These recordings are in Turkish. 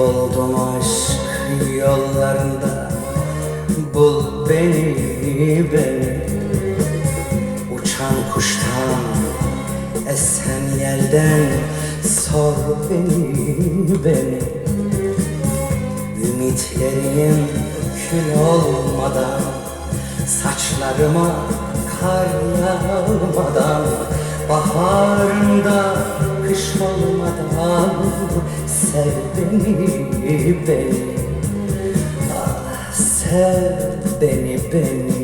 Kayboldum aşk yollarında. Bul beni beni. Uçan kuştan Esen yelden Sor beni beni. Ümitlerim kül olmadan Saçlarıma kar yağmadan Baharında kış olmadan Sev beni beni. Ah sev beni beni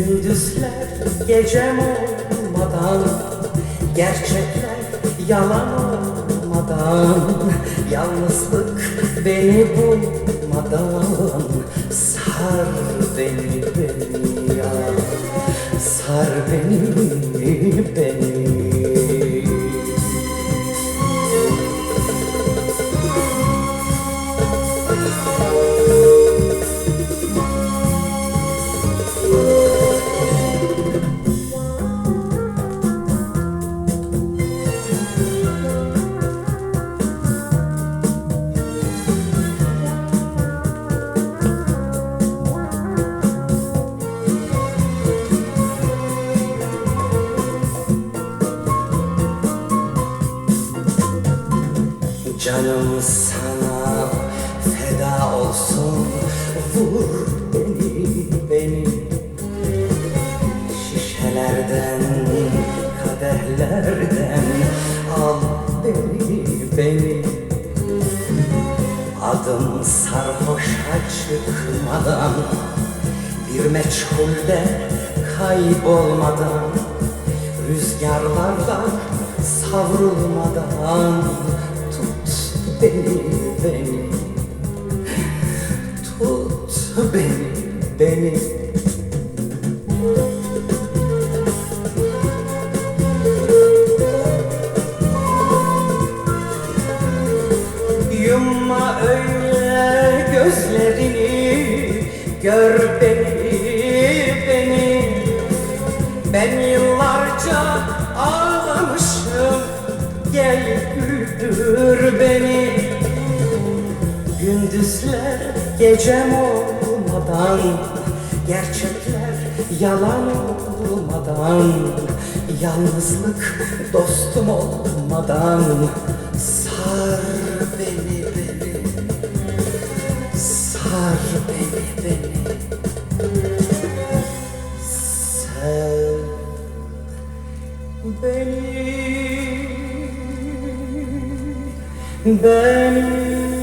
Gündüzler gecem olmadan Gerçekler yalan olmadan Yalnızlık beni bulmadan Sar beni beni ya Sar beni Canım sana feda olsun. Vur beni, beni. Şişelerden, kadehlerden Al beni, beni. Adım sarhoşa çıkmadan Bir meçhulde kaybolmadan Rüzgarlarda savrulmadan beni, beni Tut beni, beni. Yumma öyle gözlerini Gör beni, beni. Ben yıllarca ağlamışım Gel güldür beni Gündüzler gecem olmadan Gerçekler yalan olmadan Yalnızlık dostum olmadan. Sar beni beni. Sar beni beni. Sev beni Beni